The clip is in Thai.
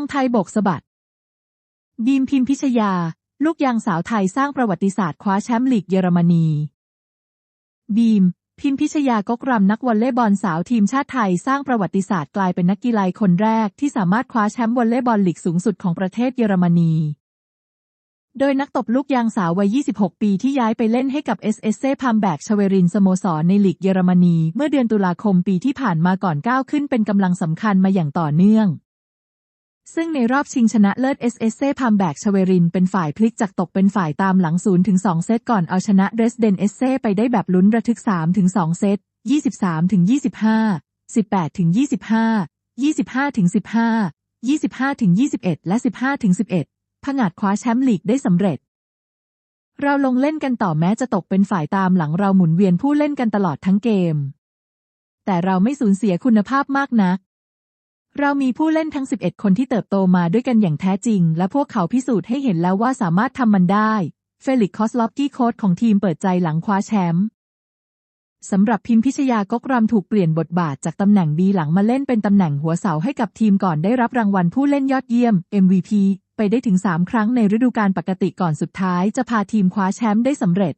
งไทยโบกสะบัด บีมพิมพิชยา ลูกยางสาวไทยสร้างประวัติศาสตร์คว้าแชมป์ลีกเยอรมนี บีม พิมพิชยากกรำนักวอลเลย์บอลสาวทีมชาติไทยสร้างประวัติศาสตร์กลายเป็นนักกีฬาคนแรกที่สามารถคว้าแชมป์วอลเลย์บอลลีกสูงสุดของประเทศเยอรมนีโดยนักตบลูกยางสาววัย 26 ปีที่ย้ายไปเล่นให้กับ s อ c พัมแบกชเวรินสโมสรในลีกเยอรมนี เมื่อเดือนตุลาคมปีที่ผ่านมาก่อนก้าวขึ้นเป็นกำลังสำคัญมาอย่างต่อเนื่อง ซึ่งในรอบชิงชนะเลิศ s อ c พัมแบกชเวริน เป็นฝ่ายพลิกจากตกเป็นฝ่ายตามหลัง0ถึง2เซตก่อนเอาชนะเดรสเดนเอเซไปได้แบบลุ้นระทึก3ถึง2เซต 23ถึง25 18ถึง25 25ถึง15 25ถึง21 และ 15ถึง11ผงาดคว้าแชมป์ลีกได้สำเร็จ เราลงเล่นกันต่อแม้จะตกเป็นฝ่ายตามหลังเราหมุนเวียนผู้เล่นกันตลอดทั้งเกม แต่เราไม่สูญเสียคุณภาพมากนัก เรามีผู้เล่นทั้ง 11 คนที่เติบโตมาด้วยกันอย่างแท้จริง และพวกเขาพิสูจน์ให้เห็นแล้วว่าสามารถทำมันได้ เฟลิกคอสลอฟกี้โค้ชของทีมเปิดใจหลังคว้าแชมป์สำหรับพิมพิชยากกรำถูกเปลี่ยนบทบาทจากตำแหน่งบีหลังมาเล่นเป็นตำแหน่งหัวเสาให้กับทีมก่อนได้รับรางวัลผู้เล่นยอดเยี่ยม MVP ไปได้ถึง 3 ครั้งในฤดูกาลปกติก่อนสุดท้ายจะพาทีมคว้าแชมป์ได้สำเร็จ